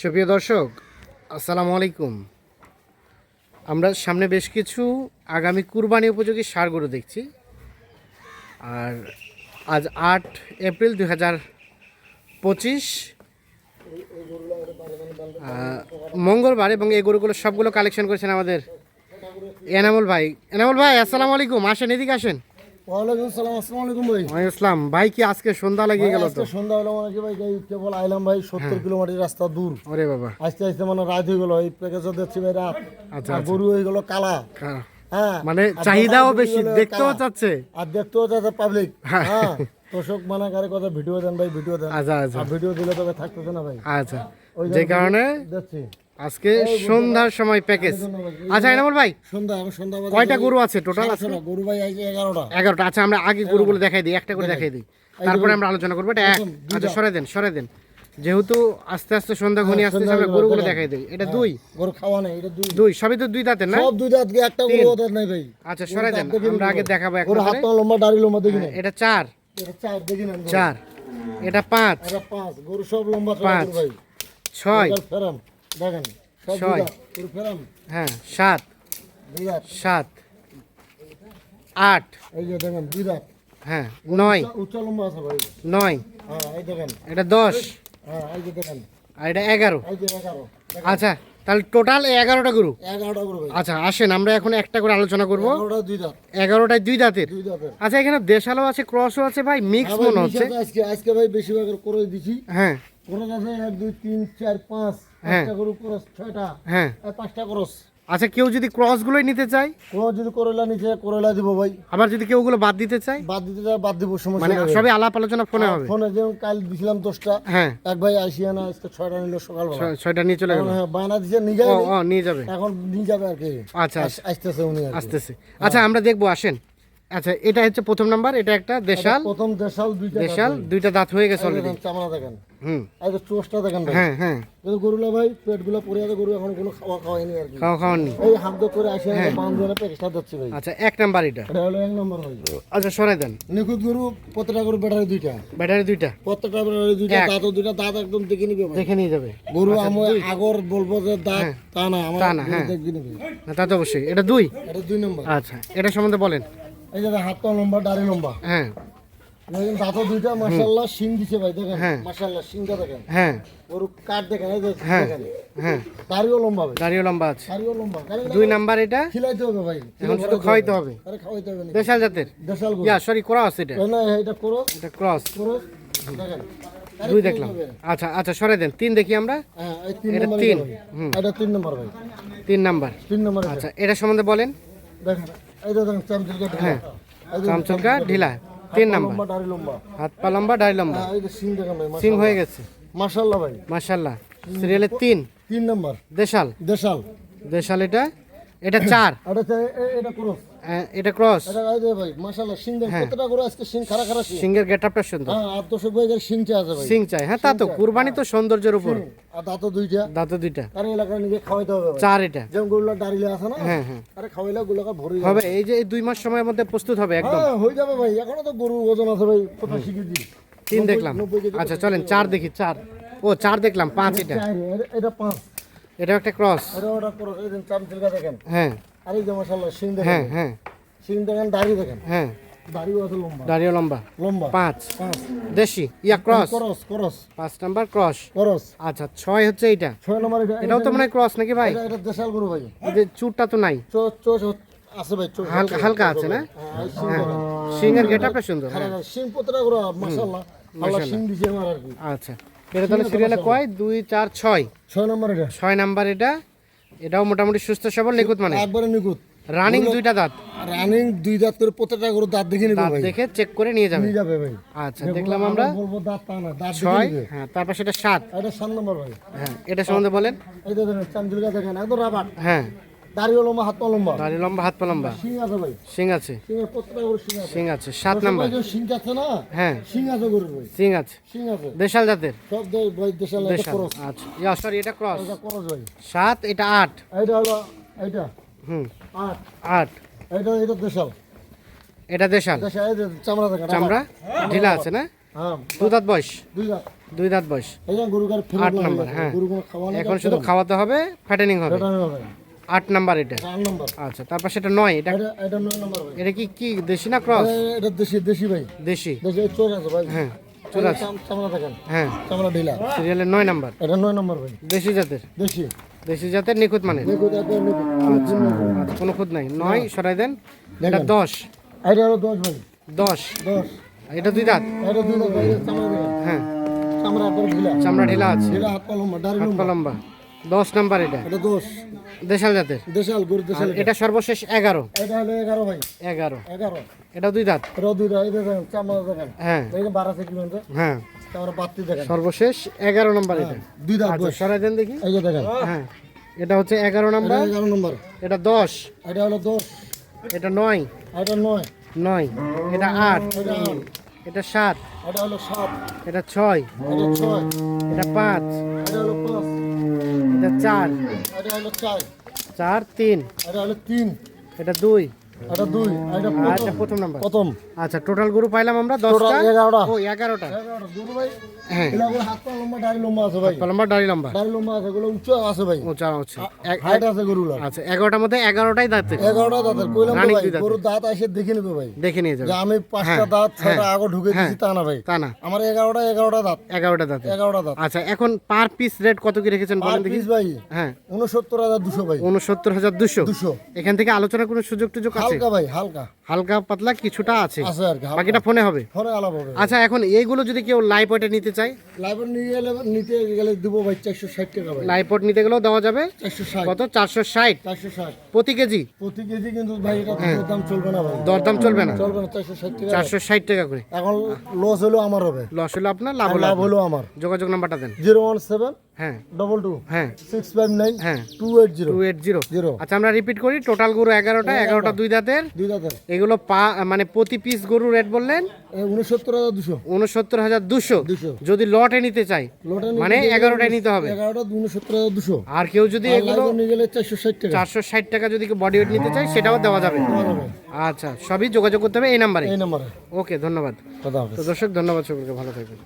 সুপ্রিয় দর্শক, আসসালামু আলাইকুম। আমরা সামনে বেশ কিছু আগামী কুরবানি উপযোগী সার গরু দেখছি। আর আজ আট এপ্রিল দুই হাজার পঁচিশ মঙ্গলবার এবং এই গরুগুলো সবগুলো কালেকশন করেছেন আমাদের এনামুল ভাই। এনামুল ভাই, আসসালামু আলাইকুম। আসেন, এদিকে আসেন। ওয়ালাইকুম সালাম আসসালামু আলাইকুম ভাই। ওয়ালাইকুম আসসালাম। ভাই কি আজকে সন্ধ্যা লাগিয়ে গেল তো? সন্ধ্যা হলো মানে কি ভাই এই কেবল আইলাম ভাই সত্তর কিলোমিটার রাস্তা দূর। ওরে বাবা। আস্তে আস্তে মানে রাত হয়ে গেল এই প্যাকেজও দিচ্ছি ভাই রাত। আচ্ছা, আচ্ছা। গরু হয়ে গেল কালা। হ্যাঁ। হ্যাঁ। মানে চাহিদাও বেশি দেখতেও চাচ্ছে। আর দেখতেও পাবলিক হ্যাঁ। হ্যাঁ। দর্শক মানে কারে কথা ভিডিও দেন ভাই ভিডিও দেন। আচ্ছা আচ্ছা। ভিডিও দিলে তবে থাকতেছে না ভাই। আচ্ছা। ওই যে কারণে দেখছি। আজকে সন্ধ্যার সময় প্যাকেজ আচ্ছা এনামুল ভাই সন্ধ্যা সন্ধ্যা কয়টা গরু আছে টোটাল আছে গরু ভাই আজকে এগারোটা। এগারোটা। আচ্ছা আমরা আগে গরুগুলো দেখাই দিই একটা করে দেখাই দিই। তারপরে আমরা আলোচনা করব। এটা এক। আচ্ছা সরে দেন সরে দেন। যেহেতু আস্তে আস্তে সন্ধ্যা ঘনি আসতে আমরা গরুগুলো দেখাই দিই। এটা দুই। গরু খাওয়া নেই এটা দুই। দুই সবই তো দুই দাঁতের না? সব দুই দাঁত একটা গরু ওদের নাই ভাই। আচ্ছা সরে দেন। আমরা আগে দেখাবো এক গরু হাত। পা লম্বা দাড়ি লম্বা দেখি না এটা চার। এটা চার দেখি না চার। এটা পাঁচ। এটা পাঁচ গরু সব লম্বা পাঁচ। ভাই। ছয়। দেখেন ছয়। হ্যাঁ সাত সাত আট এই যে দেখেন দুই হ্যাঁ নয় উচ্চ- উচ্চ লম্বা আছে ভাই। নয় হ্যাঁ এই দেখেন। এটা দশ হ্যাঁ এই যে দেখেন। আর এটা এগারো। এই যে এগারো। আচ্ছা তাহলে টোটাল এগারোটা গরু? এগারোটা গরু আচ্ছা আসেন আমরা এখন একটা করে আলোচনা করব। এগারোটায় দুই দাঁতের আচ্ছা এখানে দেশালও আছে ক্রসও আছে ভাই মিক্স হ্যাঁ মনে হচ্ছে। আজকে আজকে ভাই বেশিরভাগ করে দিছি। হ্যাঁ। কোনো আছে এক দুই তিন চার পাঁচ হ্যাঁ। পাঁচটা গরু করস ছয়টা হ্যাঁ। পাঁচটা করস। আচ্ছা কেউ যদি নিতে চায়? যদি করলা নিচে করলা দিব ভাই। আবার যদি কেউ ওগুলো বাদ দিতে চায়? বাদ দিতে বাদ দিব সমস্যা মানে আলাপ আলোচনা ফোনে হবে। ফোনে যেমন কাল দিছিলাম হ্যাঁ। এক ভাই আসিয়া না আজকে নিল ছয়টা নিয়ে চলে গেল। হ্যাঁ বায়না নিয়ে যাবে। ও ও নিয়ে যাবে। এখন নিয়ে যাবে আর কি। আচ্ছা আচ্ছা। আসতেছে উনি আসতেছে। আচ্ছা আমরা দেখব আসেন। আচ্ছা এটা হচ্ছে প্রথম নাম্বার এটা একটা দেশাল। প্রথম দেশাল দুইটা দেশাল দুইটা দাঁত হয়ে গেছে অলরেডি চামড়া দেখেন। হুম। এই যে চোষটা দেখেন হ্যাঁ হ্যাঁ। কিন্তু গরুলা ভাই পেটগুলো পড়ে আছে গরু এখন কোনো খাওয়া খাওয়াইনি আর কি। খাওয়া খাওয়াননি। এই হাত দিয়ে করে আসে বান্ধ ধরে প্যাকেজটা দিচ্ছি ভাই। আচ্ছা এক নাম্বার এটা। এটা হলো এক নম্বর ভাই। আচ্ছা সরাই দেন। নিখুঁত গরু প্রত্যেকটা গরু ব্যাটারি দুইটা। ব্যাটারি দুইটা। প্রত্যেকটা ব্যাটারি দুইটা। দাঁত দুইটা দাঁত একদম দেখে নিবে ভাই। দেখে নিয়ে যাবে। গরু আমার আগর বলব যে দাঁত তা না আমার তা না, গরু হ্যাঁ। দেখে নিবে। না, তা তো অবশ্যই। এটা দুই? এটা দুই নম্বর। আচ্ছা এটা সম্বন্ধে বলেন। এই যে হাত পা লম্বা দাড়ি লম্বা। হ্যাঁ। দেখেন দাঁত দুইটা মাশাআল্লাহ শিং দিছে ভাই দেখেন। হ্যাঁ। মাশাআল্লাহ শিংটা দেখেন। হ্যাঁ। গরু কাট দেখেন এই যে হ্যাঁ। দেখেন। হ্যাঁ। দাড়িও লম্বা ভাই। দাঁড়িয়ে লম্বা আছে। দাড়িও লম্বা। দুই নাম্বার এটা? খিলাইতে হবে ভাই। এখন শুধু খাওয়াইতে হবে। আরে খাওয়াইতে হবে না দেশাল জাতের? দেশাল ইয়া সরি ক্রস এটা। না এটা করো এটা ক্রস। করো দেখেন। দুই দেখলাম। আচ্ছা আচ্ছা সরে দেন। তিন দেখি আমরা? হ্যাঁ এটা তিন। এটা তিন নম্বর ভাই। তিন নাম্বার। তিন নম্বর আচ্ছা এটা সম্বন্ধে বলেন। দেখেন। এই দেখেন চামচিলকা ঢিলা। হ্যাঁ। চামচলকা ঢিলা তিন নাম্বার। দাড়ি লম্বা। হাত পা লম্বা ডাই লম্বা। হ্যাঁ এই যে সিং দেখেন ভাই সিং হয়ে গেছে। মাশাআল্লাহ ভাই। মাশাল্লাহ সিরিয়ালে তিন। তিন নম্বর। দেশাল। দেশাল। দেশাল এটা? এটা চার। এটা এটা ক্রস। এটা ক্রস এটা ভাই মাশাআল্লাহ সিং দেখেন কতটা করে আজকে সিং খারা খারা সিং। সিংহের গেট আপটা সুন্দর। হ্যাঁ আর ভাই আছে ভাই। সিং চাই। হ্যাঁ তা তো কুরবানি তো সৌন্দর্যের উপর। আর দুইটা। দুইটা। কারণ এলাকার নিজে খাওয়াইতে হবে চার এটা। যেমন দাঁড়িয়ে আছে না হ্যাঁ হ্যাঁ। আরে খাওয়াইলে গুলোকে ভরে হবে এই যে দুই মাস সময়ের মধ্যে প্রস্তুত হবে একদম। হ্যাঁ হয়ে যাবে ভাই। এখনও তো গরুর ওজন আছে ভাই তিন দেখলাম। আচ্ছা চলেন চার দেখি চার। ও চার দেখলাম পাঁচ এটা এটা- পাঁচ। এটা একটা ক্রস এটা ওটা করো এই দিন চামচিলকা দেখেন। হ্যাঁ। আর এই যে দেখেন? হ্যাঁ হ্যাঁ। দেখেন দাড়ি দেখেন? হ্যাঁ। দাড়িও আছে লম্বা। দাঁড়িয়ে লম্বা। লম্বা। পাঁচ। পাঁচ। দেশি? ইয়া ক্রস? করস করস। পাঁচ নাম্বার ক্রস? করস। আচ্ছা ছয় হচ্ছে এইটা? ছয় নম্বর এটা। এটাও তো মনে হয় ক্রস নাকি ভাই? এটা এটা দেশাল গরু ভাই। যে চুরটা তো নাই। চো চো আছে ভাই হালকা হালকা আছে না? হ্যাঁ, এই সিং দেখেন। সিংহের সুন্দর হ্যাঁ সিং প্রতিটা গরু মাশাআল্লাহ। আল্লাহ আর কি। আচ্ছা। এটা তাহলে সিরিয়ালে কয়? দুই চার ছয়। ছয় নম্বর এটা। ছয় নাম্বার এটা? এটাও মোটামুটি সুস্থ সবল নিখুঁত মানে? একবারে নিখুঁত। রানিং দুইটা দাঁত? রানিং দুই দাঁত করে প্রত্যেকটা গরু দাঁত দেখে নিবে দাঁত ভাই। দেখে চেক করে নিয়ে যাবে। নিয়ে যাবে ভাই। আচ্ছা দেখলাম আমরা বলব দাঁত তা না দাঁত ছয় হ্যাঁ তারপর সেটা সাত। এটা সাত নম্বর ভাই। হ্যাঁ এটা সম্বন্ধে বলেন। এই দেখেন চাঁদুলগা দেখেন একদম রাবার। হ্যাঁ। লম্বা হাত পা লম্বা? দাড়ি লম্বা হাত পা লম্বা। সিং আছে ভাই? সিং আছে। সিং এর প্রত্যেকটা গরু সিং আছে। সিং আছে সাত নাম্বার। যে সিং আছে না? হ্যাঁ। সিং আছে ভাই। সিং আছে। সিং আছে। দেশাল জাতের? সব দেশ ভাই দেশাল এটা দেশাল। আচ্ছা। ইয়া সরি এটা ক্রস। এটা খরচ ভাই। সাত এটা আট। হলো হুম। আট। আট। এটা দেশাল। এটা দেশাল। দেশাল চামড়া চামড়া? ঢিলা আছে না? হ্যাঁ। দু দাঁত বয়স? দুই দাঁত। দুই দাঁত বয়স। আট নাম্বার, হ্যাঁ। এখন শুধু খাওয়াতে হবে ফ্যাটেনিং হবে। আট নাম্বার এটা? আচ্ছা তারপর সেটা নয় এটা? এটা এটা নয় নাম্বার এটা কি কি দেশি না ক্রস এটা দেশি দেশি ভাই। দেশি। দেশি চোর আছে ভাই। হ্যাঁ চোর আছে। চামড়া হ্যাঁ। চামড়া ঢিলা সিরিয়ালের নয় নাম্বার। এটা নয় নাম্বার ভাই। দেশি জাতের? দেশি। দেশি জাতের নিখুঁত মানে আচ্ছা কোনো খুঁত নাই। নয় সরাই দেন। এটা দশ। এটা হলো দশ ভাই। দশ। দশ। এটা দুই দাঁত? এটা দুই হ্যাঁ। চামড়া ঢিলা চামড়া ঢিলা আছে। হাত লম্বা। দশ নাম্বার এটা। এটা দশ। দেশাল জাতের। দেশাল গরু দেশাল এটা। সর্বশেষ এগারো। এটা হলো এগারো ভাই। এগারো। এগারো। এটা দুই দাঁত। এটা দুই দাঁত। দেখেন চামড়া দেখেন। হ্যাঁ। এই বারো থেকে হ্যাঁ। চামড়া বাত্তি দেখেন। সর্বশেষ এগারো নাম্বার এটা। দুই দাঁত আচ্ছা সরাই দেন দেখি। এই যে দেখেন। হ্যাঁ। এটা হচ্ছে এগারো এটা নাম্বার। এগারো নম্বর। এটা দশ। এটা হলো দশ। এটা নয়। এটা নয়। নয়। এটা এটা আট। এটা সাত। এটা হলো সাত। এটা ছয়। এটা ছয়। এটা পাঁচ। এটা হলো পাঁচ। এটা চার। চার তিন। এটা হলো তিন। এটা দুই। এটা দুই এটা আর প্রথম নাম্বার। প্রথম। আচ্ছা টোটাল গরু পাইলাম আমরা দশটা? এগারোটা। ও এগারোটা। এগারোটা ভাই। হ্যাঁ। হাত পা লম্বা দাড়ি লম্বা আছে ভাই। লম্বা দাড়ি লম্বা। দাড়ি লম্বা আছে এগুলো উচ্চ আছে ভাই। ও চা হাইট আছে গরুগুলো আচ্ছা এগারোটার মধ্যে এগারোটাই দাঁতের এগারোটা দাঁতের কইলাম ভাই দুই গরুর দাঁত এসে দেখে নেবে ভাই। দেখে নিয়ে যাবে। আমি পাঁচটা হ্যাঁ, দাঁত ছটা হ্যাঁ, আগে ঢুকে হ্যাঁ। তা না ভাই। তা না। আমার এগারোটা এগারোটা দাঁত। এগারোটা দাঁতের এগারোটা দাঁত। আচ্ছা এখন পার পিস রেট কত কি রেখেছেন আর বলেন দেখি। ভাই হ্যাঁ। উনসত্তর হাজার দুশো ভাই। উনসত্তর হাজার দুশো। দুশো। এখান থেকে আলোচনার কোনো সুযোগ টুযোগ আছে? হালকা ভাই হালকা হালকা পাতলা কিছুটা আছে। আছে আর কি বাকিটা ফোনে হবে? ফলে আলাপ হবে। আচ্ছা এখন এইগুলো যদি কেউ লাইপটে নিতে চায়? লাইভে নিয়ে গেলে নিতে গেলে দিব ভাই চারশো ষাট টাকা ভাই। লাইপট নিতে গেলেও দেওয়া যাবে? চারশো ষাট। কত? চারশো ষাট? চারশো ষাট। প্রতি কেজি? প্রতি কেজি কিন্তু ভাই এটা হ্যাঁ। চলবে না ভাই। দরদাম চলবে না? চলবে না চারশো ষাট টাকা। চারশো ষাট টাকা করে। এখন লস হলেও আমার হবে। লস হলো আপনার লাভ হলো লাভ আপনার। আমার। যোগাযোগ নাম্বারটা দেন। জিরো ওয়ান সেভেন হ্যাঁ। ডবল টু হ্যাঁ। সিক্স ফাইভ নাইন হ্যাঁ। Two eight zero two eight zero zero আচ্ছা আমরা রিপিট করি টোটাল গরু এগারোটা এগারোটা দুই দাঁতের। দুই দাঁতের। এগুলো পা মানে প্রতি পিস গরু রেট বললেন? উনসত্তর হাজার দুশো। উনসত্তর হাজার দুশো। যদি লটে নিতে চাই মানে এগারোটায় নিতে হবে। এগারোটা উনসত্তর হাজার দুশো। আর কেউ যদি এগুলো চারশো ষাট টাকা। চারশো ষাট টাকা যদি বডি ওয়েট নিতে চাই সেটাও দেওয়া যাবে। আচ্ছা সবই যোগাযোগ করতে হবে এই নাম্বারে। এই নাম্বারে। ওকে ধন্যবাদ। তো দর্শক ধন্যবাদ সকলকে ভালো থাকবেন।